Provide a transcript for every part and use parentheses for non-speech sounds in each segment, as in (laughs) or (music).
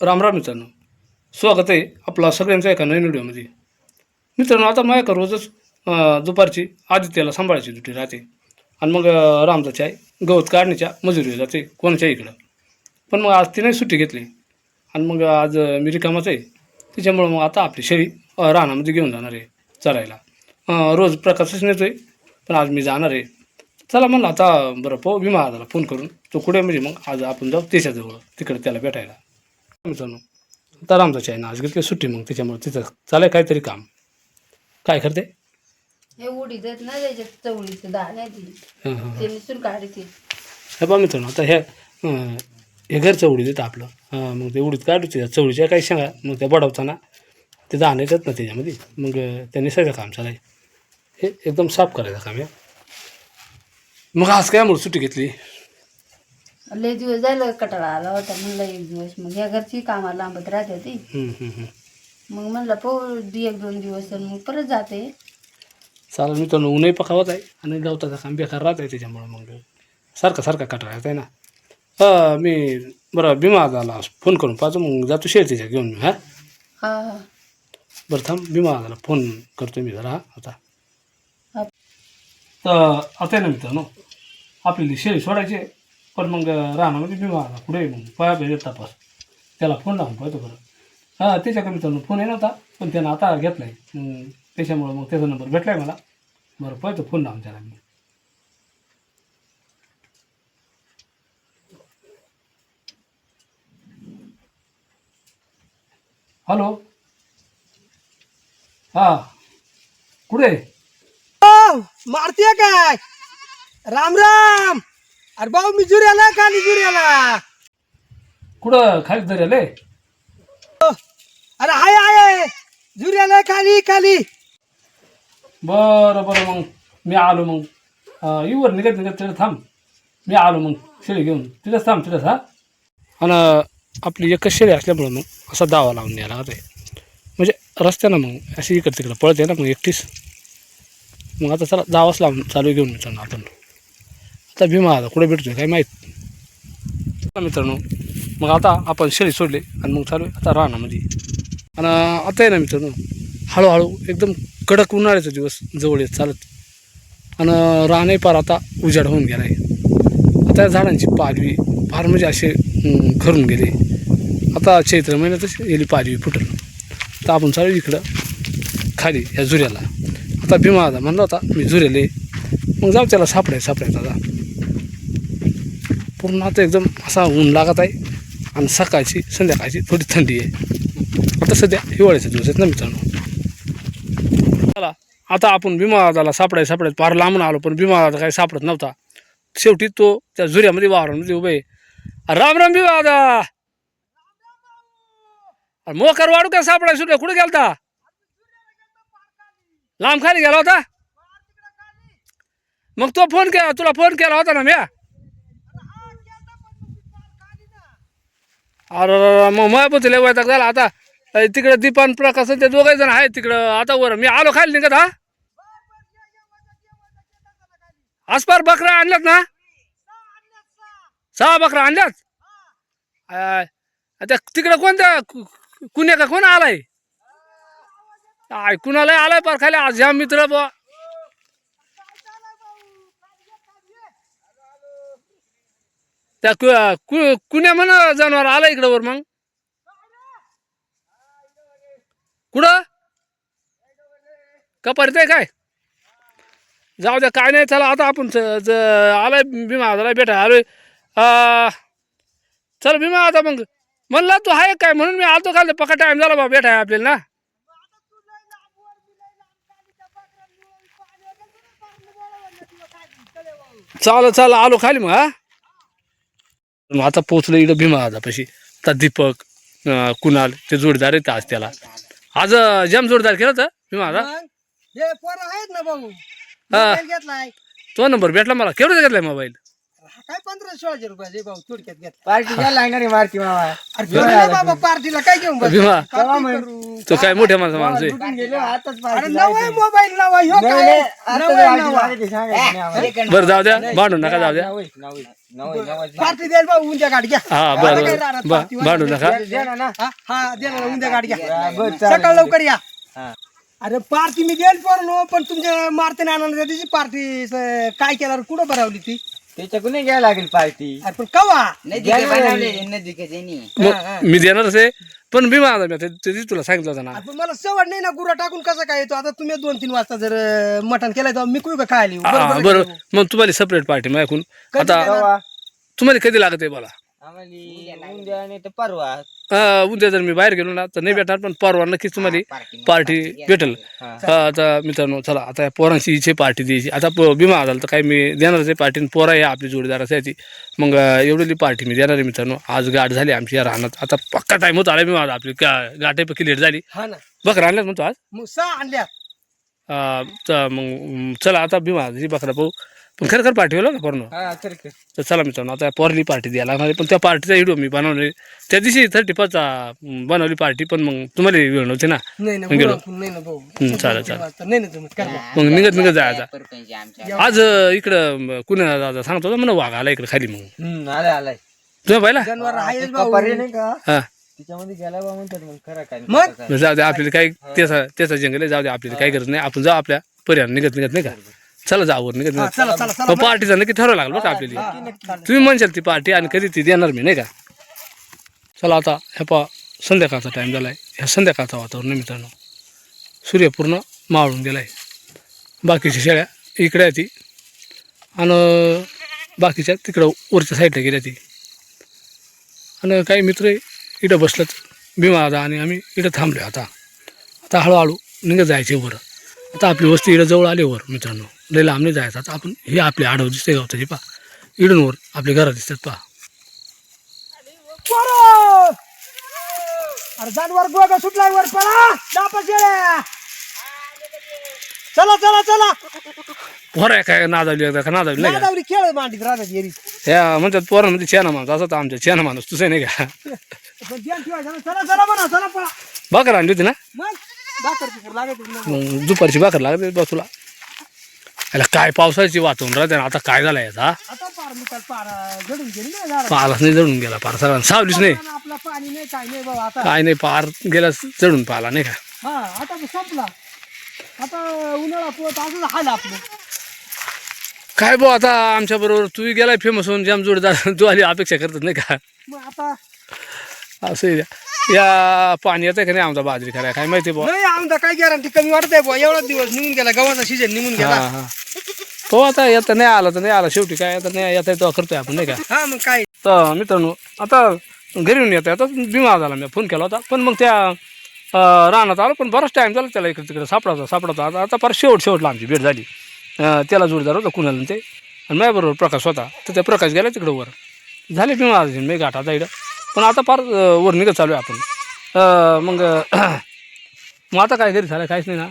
राम राम मित्रांनो. स्वागत आहे आपला सगळ्यांचा एका नवीन व्हिडिओमध्ये. मित्रांनो आता माझ्या रोजच दुपारची आदित्याला सांभाळायची ड्युटी राहते. आणि मग रामदाची आहे गवत काढण्याच्या मजुरीला जाते कोणाच्या इकडं. पण मग आज तिने सुट्टी घेतली. आणि मग आज मी रिकामाच आहे. त्याच्यामुळं मग आता आपली शेळी रानामध्ये घेऊन जाणार आहे चरायला. रोज प्रकाशच नेतो आहे पण आज मी जाणार आहे. चला म्हणलं आता बरं पाहू विमा आला फोन करून तो कुठे म्हणजे मग आज आपण जाऊ त्याच्याजवळ तिकडे त्याला भेटायला. मित्रांनो आता रामदाची आहे ना आज घेतली सुट्टी मग त्याच्यामुळे तिथं चालेल काहीतरी काम. काय करते? हे उडीद आहेत ना त्याच्यात चवळीचे डाळ आहे ती हां हां ते निसून काढते. हे पहा मित्रांनो आता अं, हे घरचं उडीद येतं आपलं. हां मग ते उडीद काढूचे चवळीच्या काही सांगा मग त्या बडवताना ते दाणे येतात ना त्याच्यामध्ये. मग अं, त्या निसायचं काम चालाय हे एकदम साफ करायचं काम आहे. मग आज काय म्हणून सुट्टी घेतली? लय दिवस झालं कटाळा आला होता. म्हणलं एक दिवस. मग ह्या घरची कामाला लांबत राहते ती. हम्म, हम्म, हम्म. मग म्हणलं दी एक दोन दिवस आणि मग परत जाते. चालेल मित्रांनो ऊनही पकावत आहे आणि गवताचं काम बेकार राहत आहे त्याच्यामुळं मग सारखा सारखा कटाळा येत आहे ना. हा मी बरं भीमा आला फोन करून पाहतो. मग जातो शेतीच्या घेऊन मी हां? बरं थांब. भीमा आला फोन करतो मी जरा हा आता. हा. तर आता आहे ना मित्रांनो आपल्याला शेळी सोडायची आहे. पण मग रानामध्ये मी आला. पुढे मग पाया पाहिजे तपास. त्याला फोन लावून पाहतो बरं. हां त्याच्याकडे चालून फोन आहे नव्हता पण त्यानं आता घेतला आहे त्याच्यामुळं मग त्याचा नंबर भेटला आहे मला. बरं पाहतो फोन लावून त्याला मी. हॅलो हा. कुठे? मारतीय काय? राम राम! अरे भाऊ मी जुऱ्याला खाली जुऱ्याला? कुठं? खाली तरी आले अरे हाय हाय जुऱ्याला खाली खाली बरं बरं मग. मी आलो मग. अं, निघत निघत तिथं थांब. मी आलो मग. शेळी घेऊन. तिथंच थांब तिथंच हा. आणि आपली एकच शेळी असल्यामुळं मग असा दावा लावून द्यायला लागत आहे म्हणजे रस्त्यानं मग अशी इकडं तिकडं पळते ना मग एकटीच. मग आता चला दावाच लावून चालू घेऊन मित्रांनो आपण. आता भीमा आला कुठे भेटतोय काय माहीत? मित्रांनो मग आता आपण शेळी सोडले आणि मग चालू आहे. आता रानामध्ये. आणि आता आहे ना मित्रांनो हळूहळू एकदम कडक उन्हाळ्याचा दिवस जवळ येत चालत. आणि रानही पार आता उजाड होऊन गेला आहे. आता या झाडांची पालवी फार म्हणजे असे घरून गेले. आता चैत्र महिन्यातच गेली पालवी फुटल. तर आपण चालू इकडं खाली ह्या झुऱ्याला. आता भीमा आता म्हणला होता मी झुरेले मग जाऊ त्याला सापडाय सापडायचा आता पूर्ण आता एकदम असा ऊन लागत आहे. आणि सकाळची संध्याकाळची थोडी थंडी आहे. आता सध्या हिवाळ्याचे दिवस आहेत ना मित्रांनो. चला आता आपण भीमादाला सापडाय सापडायत फार लांबून आलो पण भीमादादा काही सापडत नव्हता. शेवटी तो त्या झुऱ्यामध्ये वावरामध्ये उभे राम राम भीमादा मोकर वाढू काय सापडाय सुरू कुठे गेलता? लांब खाली गेला होता? मग तो फोन केला तुला फोन केला होता ना म्या? अरे मग मग पण वैताग झाला. आता अ, तिकडे दीपान प्रकाश ते दोघे जण आहेत तिकडं. आता वर मी आलो खाली निघत हा? आसपार बकरा आणल्यात ना? सहा बकरा आणल्यात? आय, आता तिकडं कोणत्या कु- कुण्या का कोण आलाय? आय कुणाला आलाय पार खाली. आज ह्या मित्र बा त्या कु- कु- कुण्या म्हणा जनावर आला इकडं वर मग? कुठं? कपारीत आहे काय? जाऊ द्या काय नाही चला आता आपण आलाय भीमा आला बेटा आलोय. चल भीमा आता मग. म्हणला तू आहे काय? म्हणून मी आलतो काल पका टाईम झाला बा बेटा आहे आपल्याला ना? चाल चाल आलो खाली मग हा? मग आता पोचलो इकडं भीमा आजापाशी आता दीपक अं, कुणाल ते जोडदार आहेत आज त्याला. आज अं, जाम जोडदार केलं तर भीमा आजा मग? हे पोरं आहेत ना भाऊ. हा. मोबाईल घेतलाय. तो नंबर भेटला मला. केवढा घेतलाय मोबाईल? काय पंधरा सोळाशे रुपयाचे भाऊ? थोडक्यात घेत पार्टी घ्यायला लागणार आहे मारती मामा. अरे घेऊन ये बाबा पार्टीला काय घेऊन भीमा करू. तो काय मोठ्या माणसा माणूस आहे. लुटून गेलो आताच अरे पार्टी नवा मोबाईल नवा ह्यो काय? नाही आम्हाला. बरं जाऊ द्या. भांडू नका जाऊ द्या. नवई, नवई, नवई, नवई. पार्टी द्यायला भाऊ उद्या गाडी घ्या. हा आता बरं काय बरं. राहणार भांडू नका. द्या ना ना. हा हा दे ना उद्या गाडी घ्या. हा. सकाळ लवकर या. हा. अरे पार्टी मी गेल पर नो पण तुमच्या मारते नाना त्याची पार्टी काय केल्यावर कुठं भरावली ती? त्याच्याकडून घ्यायला लागेल पार्टी. अरे पण कवा? मग मी देणारच आहे पण मी ते- ते तुला सांगितलं होतं ना. अरे पण मला सवड नाही ना गुरा टाकून कसं काय येतो? आता तुम्ही दोन तीन वाजता जर अं, मटण केलं तर मी कुठं खायली हा बरं मग तुम्हाला सेपरेट पार्टी मग ऐकून. आता तुम्हाला कधी लागत आहे मला आम्हाला उद्या नाही तर परवा. हा, उद्या जर मी बाहेर गेलो ना तर नाही भेटणार पण परवा नक्कीच तुम्हाला पार्टी भेटेल. हा. आता मित्रांनो चला आता या पोरांची इच्छे पार्टी द्यायची. आता प- बिमा झाला तर काही मी देणारच आहे पार्टी पोरा आहे आपली जोडीदाराची आहे ती. मग अं, एवढी पार्टी मी देणार आहे मित्रांनो. आज गाठ झाली आमची या राहण्यात आता पक्का टाईम होत आला बिमा आपली. गा- गाठेपैकी लेट झाली. हा ना. बकरा आणल्यात म्हणतो आज? आणल्या अं, तर मग अं, चला आता बिमा बकरा पाहू. पण खरं खरं पार्टी होईल ना पूर्ण हा तर कर. तर चला मित्रांनो आता पोरली पार्टी द्यायला लागणार आहे. पण त्या पार्टीचा व्हिडिओ मी बनवले. त्या दिवशी थर्टी पाचचा बनवली पार्टी पण मग तुम्हाला वेळ नव्हती ना? नाही ना मग गेलो. गुरा- नाही ना भाऊ. चालेल चालेल. नाही ना तुम्ही करा. मग निघत निघत जायचा आज अं, इकडं कुणा दादा सांगतो होता म्हणा वाघ आला इकडे खाली मग. हम्म आलाय आलाय. तुम्ही पाहिला? जनावर आहेच ते भाऊ. कपारी नाही का? हा. त्याच्यामध्ये गेला बा म्हणतात मग खरं काय जाऊ दे आपल्याला काही त्याचा त्याचा जंगल आहे जाऊ दे आपल्याला काही गरज नाही. आपण जाऊ आपल्या पर्यावरण निघत निघत नाही का? चला जाऊ निघत हा, निघत चला चला चला. पार्टीचा नक्की ठरवावं लागलं बरं का आपल्याला. तुम्ही म्हणशाल ती पार्टी आणि कधी ती देणार मी नाही का? चला आता ह्या पा संध्याकाळचा टाईम झाला आहे ह्या संध्याकाळचा वातावरण मित्रांनो. सूर्य पूर्ण मावळून गेला आहे बाकीच्या शेळ्या इकडे आहे ती. आणि बाकीच्या तिकडं वरच्या साईडला गेल्या ती. आणि काही मित्र इथं बसलं भीमा आता आणि आम्ही इथं थांबलो आता. आता हळूहळू निघत जायचे वर. आता आपली वस्ती इकडं जवळ आली वर मित्रांनो. लई लांब नाही जायचं. आता आपण हे आपले आडव दिसते गावताची पा इडून वर आपले घरात दिसतात पा! अरे जानवर गोगा सुटलाय वर पळा. दापा शेळ्या चला चला चला. पोर आहे काय? नादावली एकदा का? नादावली नाही का? नादावरी खेळ मांडीत राहतात येरी ह्या म्हणतात पोरांमध्ये चेना माणूस. असं तर आमच्या चेना माणूस तुझं नाही का? पण ध्यान ठेवायचं ना. चला चला म्हणा चला पळा. भाकर आणली होती ना? मग? भाकर. मग दुपारची भाकर लागते बा तुला. याला काय पावसाची वातावरण राहते आता काय झालं याचा? आता पार पार गेली झाडं. नाही जळून गेला पार सगळ्यांना सावलीच नाही. पण आपला पाणी नाही काय नाही बाबा आता. काय नाही पार गेला चढून पाला नाही का? हा आता तो संपला. आता उन्हाळा पोत असं हाल आपलं. काय भाऊ आता आमच्या बरोबर तू गेलाय फेमस होऊन जाम जोडदार (laughs) तू आली अपेक्षा करतात नाही का? मग आता असं आहे. या पाणी येतं का नाही आमचा बाजरी करायला काय माहिती बुवा नाही आमदा काय गॅरंटी कमी वाटत आहे बुवा एवढा दिवस निघून गेला गव्हाचा सीजन निघून हा गेला हा. तो आता येतं नाही आला तर नाही आला. शेवटी काय आता नाही येता तो करतोय आपण नाही का? हा मग काय? तर मित्रांनो आता घरी येऊन येतं आता बिमार झाला मी फोन केला होता. पण मग त्या रानात आलो पण बराच टाईम झाला त्याला इकडे तिकडे सापडायचा सापडायचा. आता आता फार शेवट शेवटला आमची भेट झाली. त्याला जोडदार होता कुणाला ते. आणि माझ्याबरोबर प्रकाश होता. तर त्या प्रकाश गेला तिकडं वर. झाले बिमार मी घाट आता इकडं पण आता फार वर निघत चालू आहे आपण. मग (clears throat) मग आता काय घरी झालं काहीच नाही ना?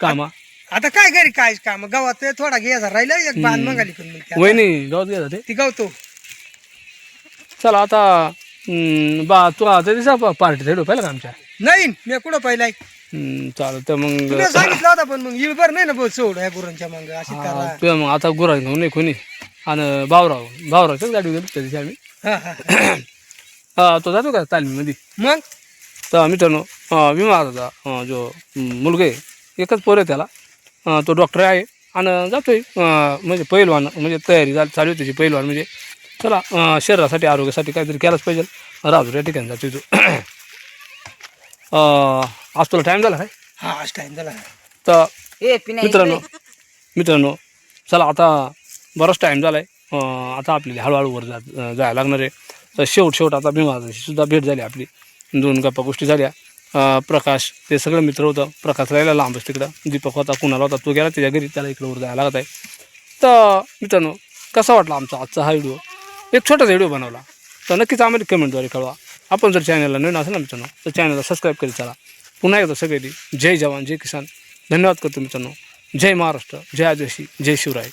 कामा? आता काय घरी काय काम? गावात थोडा घ्यायचा राहिला एक बांध मगाली मग त्या- वहिनी गावात गेला ते. ती गावतो. चला आता हम्म, बा तू आता दिसा पार्टी भेटू पाहिलं का आमच्या? नाही मी कुठं पाहिलाय? हम्म, चालेल तर मग तुला सांगितलं होता पण मग इळभर नाही ना बोल सोड या गुरांच्या मग. अशी हा, तुझ्या मग आता गुरा घेऊन नाही कोणी. आणि भावराव भावरावच्याच गाडी गेलो त्या दिवशी आम्ही. हा हा हा, तो जातो का तालमीमध्ये? मग? तर मित्रांनो विमा होता जो मुलगा आहे एकच पोर आहे त्याला. तो डॉक्टर आहे आणि जातोय म्हणजे पहिलवान म्हणजे तयारी झाली चालू आहे त्याची पहिलवान म्हणजे चला शरीरासाठी आरोग्यासाठी काहीतरी केलंच पाहिजे. राजूर या ठिकाणी जातोय तो. अं, आज तुला टाईम झाला काय? हा आज टाइम झाला. तर मित्रांनो मित्रांनो चला आता बराच टाईम झाला आहे आता आपल्याला हळूहळू वर जा जायला लागणार आहे. तर शेवट शेवट आता भीमाची सुद्धा भेट झाली आपली. दोन गप्पा गोष्टी झाल्या. प्रकाश ते सगळं मित्र होतं. प्रकाश राहिला लांबच तिकडं. दीपक होता कुणाला होता तो गेला त्याच्या घरी त्याला इकडं जायला लागत आहे. तर मित्रांनो कसा वाटला आमचा आजचा हा व्हिडिओ एक छोटासा व्हिडिओ बनवला. तर नक्कीच आम्हाला कमेंटद्वारे कळवा. आपण जर चॅनलला नवीन असेल ना मित्रांनो तर चॅनलला सबस्क्राईब करीत चला. पुन्हा एकदा सगळी जय जवान जय किसान. धन्यवाद करतो मित्रांनो. जय महाराष्ट्र जय आदिवासी जय शिवराय.